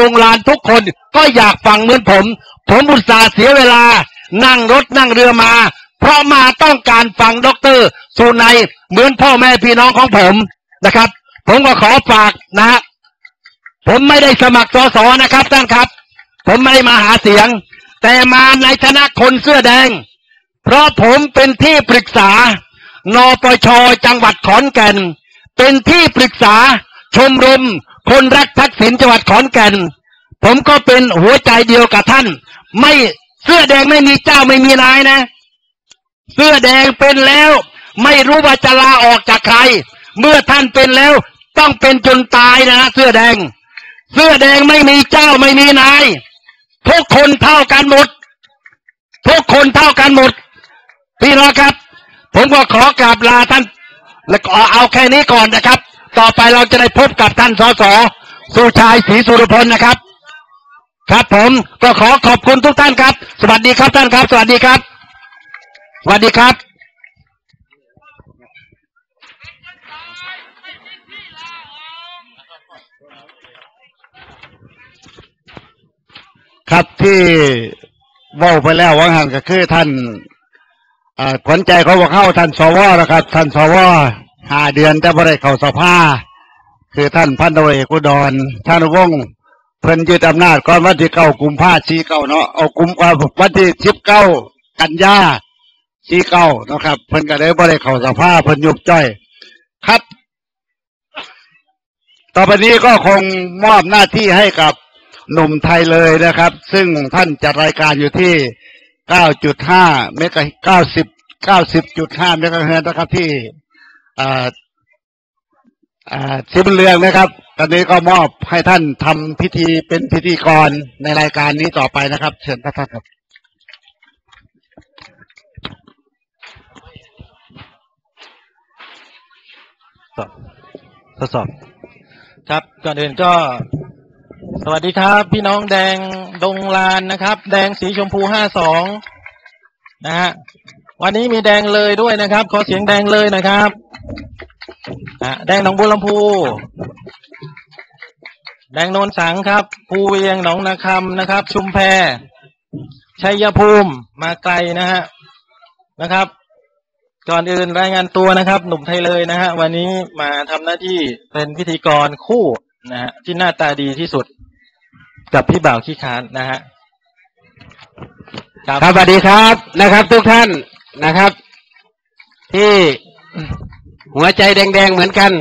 ดงลานทุกคนก็อยากฟังเหมือนผม ผมอุตส่าห์เสียเวลา นั่งรถนั่งเรือมา เพราะมาต้องการฟังดอกเตอรสุนัยเหมือนพ่อแม่พี่น้องของผมนะครับ ผมก็ขอฝากนะฮะผมไม่ได้สมัครสสนะครับท่านครับ ผมไม่ได้มาหาเสียง แต่มาในฐานะคนเสื้อแดง เพราะผมเป็นที่ปรึกษานปชจังหวัดขอนแก่น เป็นที่ปรึกษาชมรม คนรักทักษิณจังหวัดขอนแก่น ผมก็เป็นหัวใจเดียวกับท่าน ไม่เสื้อแดงไม่มีเจ้าไม่มีนายนะ เสื้อแดงเป็นแล้ว ไม่รู้ว่าจะลาออกจากใคร เมื่อท่านเป็นแล้วต้องเป็นจนตายนะ เสื้อแดง เสื้อแดงไม่มีเจ้าไม่มีนายทุกคนเท่ากันหมดทุกคนเท่ากันหมดพี่น้องครับ ผมก็ขอกราบลาท่าน แล้วก็เอาแค่นี้ก่อนนะครับ ต่อไปเราจะได้พบกับท่านสสสุชายศรีสุรพลนะครับ ครับผมก็ขอขอบคุณทุกท่านครับ สวัสดีครับท่านครับ สวัสดีครับ สวัสดีครับครับที่ว่าไปแล้วว่างหันก็คือท่านขวัญใจเขาบอกเข้าท่านสวนะครับ ท่านสว ห้าเดือนจะบ่ได้เข้าสภาคือท่านพันตำรวจเอกุดรท่านวงเพิ่นยึดอำนาจก่อนวันที่เก้ากุมภาชีเก้าเนาะเอากุมอ่าวันที่สิบเก้ากันยาชีเก้านะครับ เพิ่นก็เลยบ่ได้เข้าสภาเพิ่นยุบจ้อย ครับ ต่อไปนี้ก็คงมอบหน้าที่ให้กับหนุ่มไทยเลยนะครับ ซึ่งท่านจัดรายการอยู่ที่ 9.5 เมกะ90 90.5 เมกะเฮิรตซ์นะครับที่ อ่าอ่าชิมเรืองนะครับ ตอนนี้ก็มอบให้ท่านทำพิธีเป็นพิธีกรในรายการนี้ต่อไปนะครับ เชิญท่านครับทดสอบ ครับก่อนอื่นก็ สวัสดีครับ พี่น้องแดงดงลานนะครับ แดงสีชมพูห้าสองนะฮะวันนี้มีแดงเลยด้วยนะครับ ขอเสียงแดงเลยนะครับ อะแดงหนองบัวลำพู แดงโนนสังครับ ภูเวียงหนองนาคำนะครับ ชุมแพชัยภูมิมาไกลนะฮะนะครับ ก่อนอื่นรายงานตัวนะครับ หนุ่มไทยเลยนะฮะวันนี้มาทำหน้าที่เป็นพิธีกรคู่นะฮะที่หน้าตาดีที่สุด กับพี่บ่าวขี้คานนะฮะครับสวัสดีครับนะครับ ทุกท่านนะครับ ที่ หัวใจแดงๆเหมือนกัน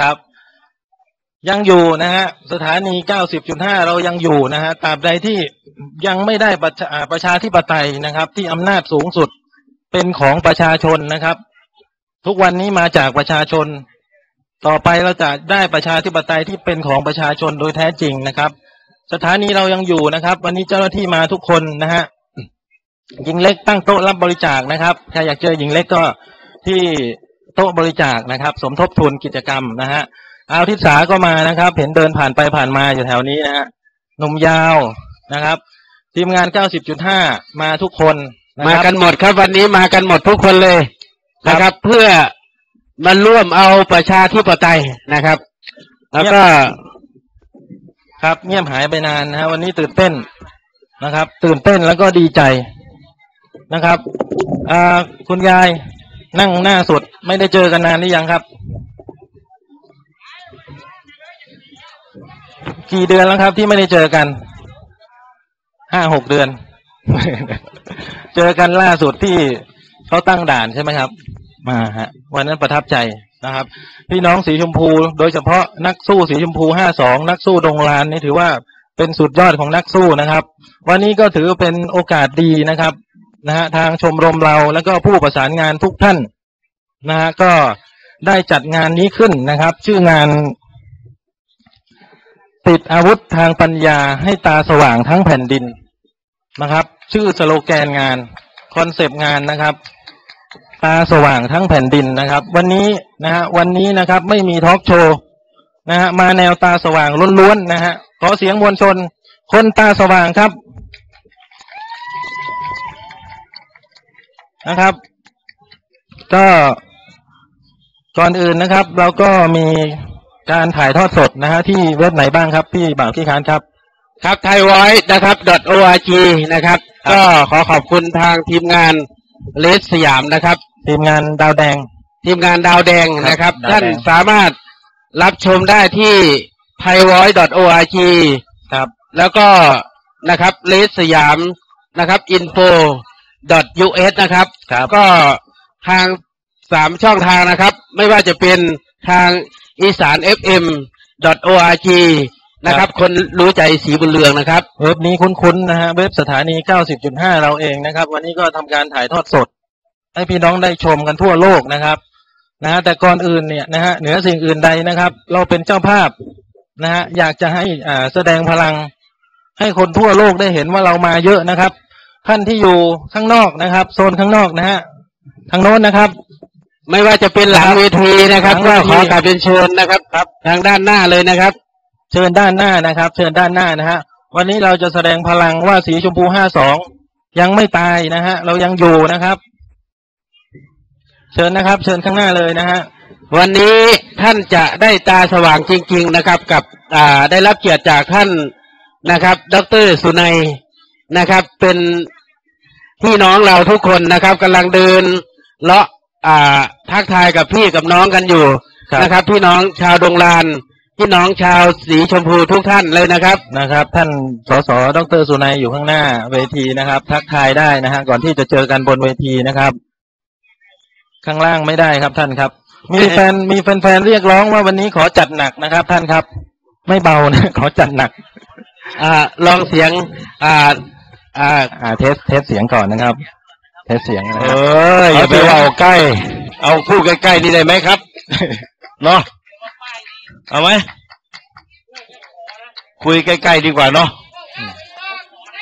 ครับ ยังอยู่นะฮะสถานี 90.5 เรายังอยู่นะฮะตราบใดที่ยังไม่ได้ประชาอ่ประชาธิปไตยนะครับ ที่อำนาจสูงสุดเป็นของประชาชนนะครับ ทุกวันนี้มาจากประชาชน ต่อไปเราจะได้ประชาธิปไตยที่เป็นของประชาชนโดยแท้จริงนะครับ สถานีเรายังอยู่นะครับ วันนี้เจ้าหน้าที่มาทุกคนนะฮะหญิงเล็กตั้งโต๊ะรับบริจาคนะครับใครอยากเจอหญิงเล็กก็ที่ ต๊ะบริจาคนะครับ สมทบทุนกิจกรรมนะฮะเอาทิศาก็มานะครับ เห็นเดินผ่านไปผ่านมาอยู่แถวนี้นะฮะหนุ่มยาวนะครับ ทีมงาน 90.5 มาทุกคนนะมาครับกันหมดครับวันนี้มากันหมดทุกคนเลยนะครับ เพื่อมาร่วมเอาประชาธิปไตยนะครับ แล้วก็ ครับเงียบหายไปนานนะฮะวันนี้ตื่นเต้นนะครับ ตื่นเต้นแล้วก็ดีใจนะครับอ่าคุณยาย นั่งหน้าสุดไม่ได้เจอกันนานหรือยังครับ กี่เดือนแล้วครับที่ไม่ได้เจอกัน ห้าหกเดือน เจอกันล่าสุดที่เขาตั้งด่านใช่ไหมครับ มาฮะ วันนั้นประทับใจนะครับ พี่น้องสีชมพู โดยเฉพาะนักสู้สีชมพูห้าสองนักสู้ดงลานนี่ถือว่าเป็นสุดยอดของนักสู้นะครับ วันนี้ก็ถือเป็นโอกาสดีนะครับ นะฮะทางชมรมเราแล้วก็ผู้ประสานงานทุกท่านนะฮะก็ได้จัดงานนี้ขึ้นนะครับ ชื่องาน ติดอาวุธทางปัญญาให้ตาสว่างทั้งแผ่นดินนะครับ ชื่อสโลแกนงานคอนเซปต์งานนะครับ ตาสว่างทั้งแผ่นดินนะครับ วันนี้นะฮะวันนี้นะครับไม่มีทอล์กโชว์นะฮะมาแนวตาสว่างล้วนๆนะฮะขอเสียงมวลชน คนตาสว่างครับ นะครับ ก็ก่อนอื่นนะครับ เราก็มีการถ่ายทอดสดนะฮะที่เว็บไหนบ้างครับ พี่บ่าวพี่คานครับ ครับไทยไวนะครับ .org นะครับ ก็ขอขอบคุณทางทีมงานเลสสยามนะครับ ทีมงานดาวแดง ทีมงานดาวแดงนะครับครับดาวแดงท่านสามารถรับชมได้ที่ t h a i v o i c e .org ครับ แล้วก็นะครับเลสสยามนะครับ info .us นะครับครับ ก็ทางสามช่องทางนะครับ ไม่ว่าจะเป็นทางอีสาน fm .org นะครับ คนรู้ใจสีบุญเรืองนะครับเว็บนี้คุ้นๆนะฮะเว็บสถานี 90.5 เราเองนะครับ วันนี้ก็ทำการถ่ายทอดสด ให้พี่น้องได้ชมกันทั่วโลกนะครับนะฮะแต่ก่อนอื่นเนี่ยนะฮะเหนือสิ่งอื่นใดนะครับ เราเป็นเจ้าภาพนะฮะอยากจะให้อ่าแสดงพลัง ให้คนทั่วโลกได้เห็นว่าเรามาเยอะนะครับ ท่านที่อยู่ข้างนอกนะครับ โซนข้างนอกนะฮะทางโน้นนะครับ ไม่ว่าจะเป็นหลังเวทีนะครับหลัก็งเวทีขอกราบเรียนเชิญนะครับครับ ทางด้านหน้าเลยนะครับ เชิญด้านหน้านะครับ เชิญด้านหน้านะฮะวันนี้เราจะแสดงพลังว่าสีชมพูห้าสองยังไม่ตายนะฮะ เรายังอยู่นะครับ เชิญนะครับ เชิญข้างหน้าเลยนะฮะวันนี้ท่านจะได้ตาสว่างจริง ๆนะครับ กับ อ่าได้รับเกียรติจากท่านนะครับ ดรสุนัย นะครับ เป็นพี่น้องเราทุกคนนะครับกำลังเดินเลาะอ่าทักทายกับพี่กับน้องกันอยู่ครับนะครับ พี่น้องชาวดงลานพี่น้องชาวสีชมพูทุกท่านเลยนะครับนะครับ ท่านสสดรสุนัยอยู่ข้างหน้าเวทีนะครับ ทักทายได้นะฮะก่อนที่จะเจอกันบนเวทีนะครับ ข้างล่างไม่ได้ครับท่านครับ มีแฟนมีแฟนๆเรียกร้องว่าวันนี้ขอจัดหนักนะครับ ท่านครับ ไม่เบานะขอจัดหนัก อ่าลองเสียง อ่า อ่าอ่าเทสเทสเสียงก่อนนะครับ เทสเสียงนะเอครับออย่าไปเอาสิเอาใกล้ เอาพูดใกล้ๆนี่ได้ไหมครับเนาะเอาไหมคุยใกล้ๆดีกว่าเนาะ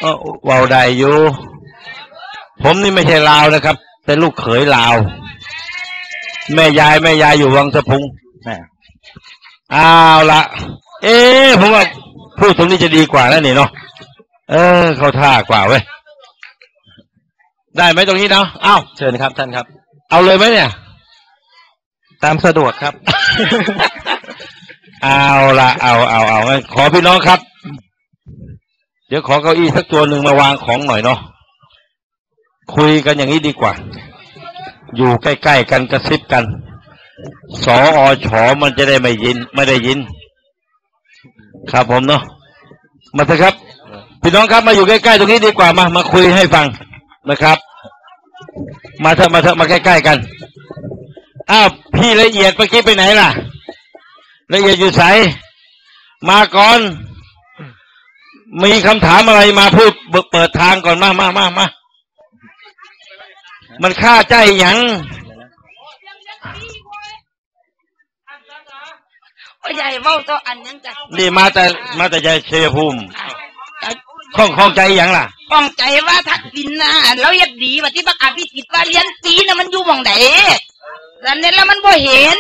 เออเวาได้อยู่ผมนี่ไม่ใช่ลาวนะครับ เป็นลูกเขยลาว แม่ยายแม่ยายอยู่วังสะพุงแหม่เอาละ เอ๊ะผมว่าพูดตรงนี้จะดีกว่าแล้วนี่เนาะ เออ เขาท่ากว่าเว้ยได้ไหมตรงนี้เนาะเอ้าเชิญครับท่านครับ เอาเลยไหมเนี่ย ตามสะดวกครับ เอาละเอาเอาเอางั้นขอพี่น้องครับ เดี๋ยวขอเก้าอี้สักตัวหนึ่งมาวางของหน่อยเนาะคุยกันอย่างนี้ดีกว่า อยู่ใกล้ๆกันกระซิบกันสออชอมันจะได้ไม่ยิน ไม่ได้ยิน ครับผมเนาะมาเถอะครับ พี่น้องครับมาอยู่ใกล้ๆตรงนี้ดีกว่ามามาคุยให้ฟังนะครับ มาเถอะมาเถอะมาใกล้ๆกันอ้าวพี่ละเอียดเมื่อกี้ไปไหนล่ะ ละเอียดอยู่ใสมาก่อน มีคำถามอะไรมาพูดเปิดทางก่อนมามามามามันฆ่าใจหยังโอ้ยใหญ่เว้าตัวอันยังจ้ะนี่มาแต่มาแต่ใจเชยภูมิจะ ข้องข้องใจหยังล่ะป้องใจว่าทักษิณนะเราเฮ็ดดีว่าที่ประกาศพิจิตรว่าเรียนปีน่ะมันอยู่หม่องไหนแล้วเนี่ยแล้วมันบ่เห็น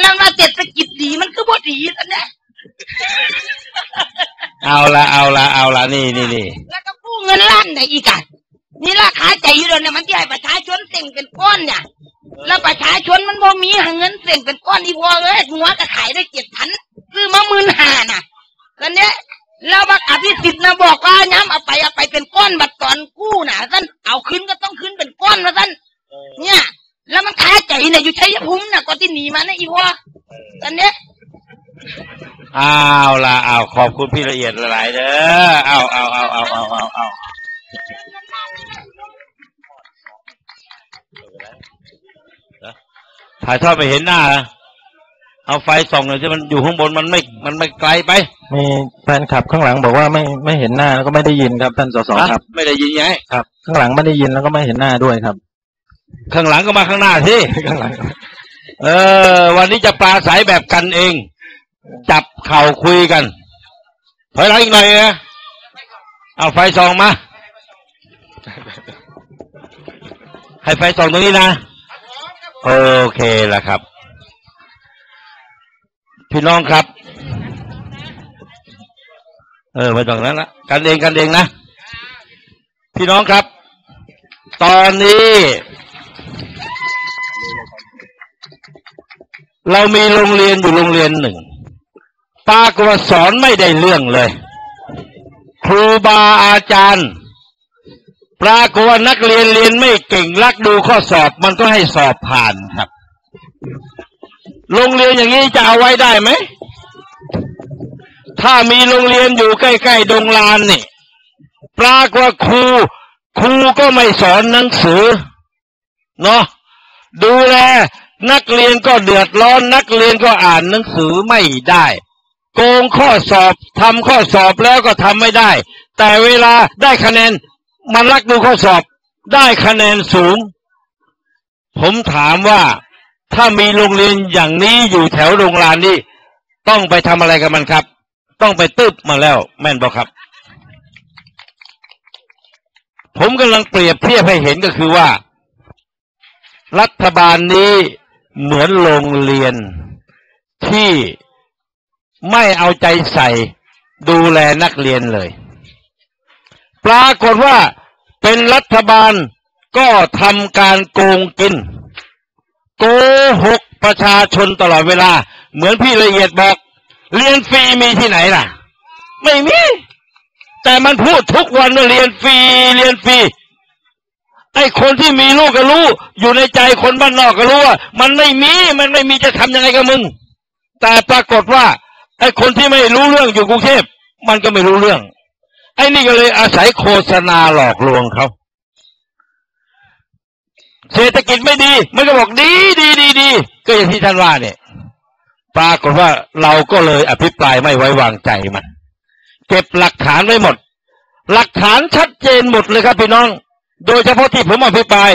แล้วว่าเศรษฐกิจดีมันคือบ่ดีตอนเนี้ยเอาละเอาละเอาละนี่นี่นี่แล้วก็กู้เงินล้านไหนอีกอะนี่ราคาใจอยู่แล้วเนี่ยมันที่ให้ประชาชนเต่งเป็นก้อนเนี่ยแล้วประชาชนมันบ่มีหาเงินเต่งเป็นก้อนอีพอเลยหัวก็ขายได้เจ็ดพันซื้อมาหมื่นห้าน่ะตอนเนี้ย แล้วบักอภิสิทธิ์นะบอกว่าย้ำเอาไปเอาไปเป็นก้อนบัตรตอนกู้น่ะท่านเอาขึ้นก็ต้องขึ้นเป็นก้อนนะท่านเนี่ย แล้วมันคาใจเนี่ยอยู่ชัยภูมิน่ะก่อนที่หนีมานะอีพอตอนเนี้ยเอาละเอาขอบคุณพี่ละเอียดหลายๆเด้อเอาเอาเอาเอาเอาเอาเอาถ่ายทอดไปเห็นหน้านะ เอาไฟส่องหน่อยที่มันอยู่ข้างบนมันไม่มันไม่ไกลไป มีแฟนคลับข้างหลังบอกว่าไม่ไม่เห็นหน้าแล้วก็ไม่ได้ยินครับท่านสสครับฮะไม่ได้ยินไงครับ ข้างหลังไม่ได้ยินแล้วก็ไม่เห็นหน้าด้วยครับ ข้างหลังก็มาข้างหน้าที่ข้างหลัง เออ วันนี้จะปลาใสแบบกันเอง จับเข่าคุยกันถอยหลังอีกหน่อยนะเอาไฟส่องมา ให้ไฟส่องตรงนี้นะ โอเคแล้วครับ พี่น้องครับ เออไม่ต้องนั้นละกันเองกันเองนะ พี่น้องครับ ตอนนี้ เรามีโรงเรียนอยู่โรงเรียนหนึ่งปากว่าสอนไม่ได้เรื่องเลย ครูบาอาจารย์ปรากฏว่านักเรียนเรียนไม่เก่งรักดูข้อสอบมันก็ให้สอบผ่านครับ โรงเรียนอย่างนี้จะเอาไว้ได้ไหม ถ้ามีโรงเรียนอยู่ใกล้ๆดงลานนี่ปรากฏว่าครู ครูก็ไม่สอนหนังสือเนาะดูแลนักเรียนก็เดือดร้อน นักเรียนก็อ่านหนังสือไม่ได้ โกงข้อสอบทำข้อสอบแล้วก็ทำไม่ได้ แต่เวลาได้คะแนนมันรักดูข้อสอบได้คะแนนสูง ผมถามว่า ถ้ามีโรงเรียนอย่างนี้อยู่แถวโรงลานนี่ต้องไปทำอะไรกับมันครับ ต้องไปตึบมาแล้ว แม่นบอกครับ ผมกำลังเปรียบเทียบให้เห็นก็คือว่า รัฐบาลนี้เหมือนโรงเรียนที่ไม่เอาใจใส่ดูแลนักเรียนเลย ปรากฏว่าเป็นรัฐบาลก็ทำการโกงกิน โก หกประชาชนตลอดเวลา เหมือนพี่ละเอียดบอก เรียนฟรีมีที่ไหนล่ะ ไม่มี แต่มันพูดทุกวันว่าเรียนฟรีเรียนฟรีไอ้คนที่มีลูกก็รู้ อยู่ในใจคนบ้านนอกก็รู้ว่า มันไม่มีมันไม่มีจะทำยังไงกับมึง แต่ปรากฏว่า ไอ้คนที่ไม่รู้เรื่องอยู่กรุงเทพมันก็ไม่รู้เรื่อง ไอ้นี่ก็เลยอาศัยโฆษณาหลอกลวงเขา เศรษฐกิจไม่ดี มันก็บอกดีดีดีดีก็อย่างที่ท่านว่าเนี่ยปรากฏว่าเราก็เลยอภิปรายไม่ไว้วางใจมัน เก็บหลักฐานไว้หมด หลักฐานชัดเจนหมดเลยครับพี่น้อง โดยเฉพาะที่ผมอภิปราย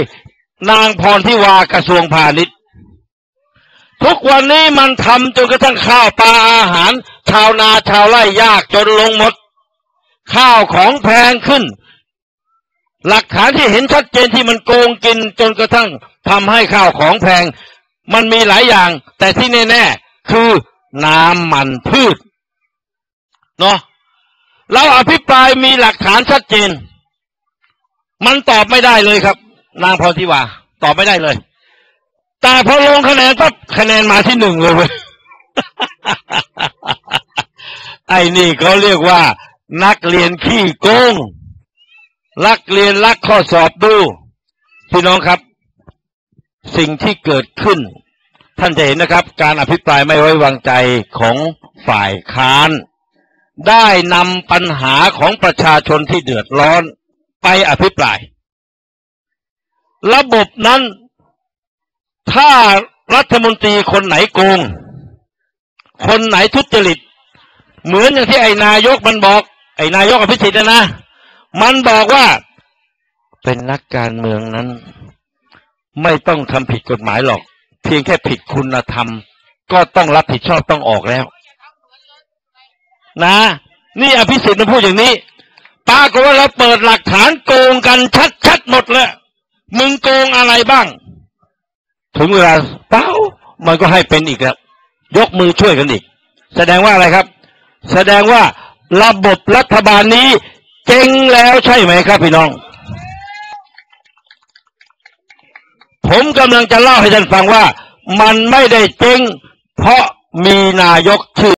นางพรทิวากระทรวงพาณิชย์ ทุกวันนี้มันทำจนกระทั่งข้าวปลาอาหาร ชาวนาชาวไร่ยากจนลงหมด ข้าวของแพงขึ้น หลักฐานที่เห็นชัดเจนที่มันโกงกินจนกระทั่งทำให้ข้าวของแพง มันมีหลายอย่าง แต่ที่แน่ๆคือน้ำมันพืชเนาะเราอภิปรายมีหลักฐานชัดเจน มันตอบไม่ได้เลยครับ นางพรทิวาตอบไม่ได้เลย แต่พอลงคะแนนปั๊บคะแนนมาที่หนึ่งเลยเว้ยไอ้นี่เขาเรียกว่า นักเรียนขี้โกง ลักเรียนลักข้อสอบดู พี่น้องครับ สิ่งที่เกิดขึ้น ท่านจะเห็นนะครับ การอภิปรายไม่ไว้วางใจของฝ่ายค้าน ได้นำปัญหาของประชาชนที่เดือดร้อนไปอภิปราย ระบบนั้น ถ้ารัฐมนตรีคนไหนโกง คนไหนทุจริต เหมือนอย่างที่ไอ้นายกมันบอก ไอ้นายกอภิสิทธิ์นะนะ มันบอกว่า เป็นนักการเมืองนั้น ไม่ต้องทำผิดกฎหมายหรอก เพียงแค่ผิดคุณธรรม ก็ต้องรับผิดชอบต้องออกแล้ว นะ นี่อภิสิทธิ์มันพูดอย่างนี้ปรากฏว่าเราเปิดหลักฐานโกงกันชัดๆหมดเลยมึงโกงอะไรบ้าง ถึงเวลาเป้ามันก็ให้เป็นอีกแล้วยกมือช่วยกันอีก แสดงว่าอะไรครับ แสดงว่าระบบรัฐบาลนี้ เจ๊งแล้วใช่ไหมครับพี่น้อง ผมกำลังจะเล่าให้ท่านฟังว่า มันไม่ได้เจ๊งเพราะมีนายกชื่อ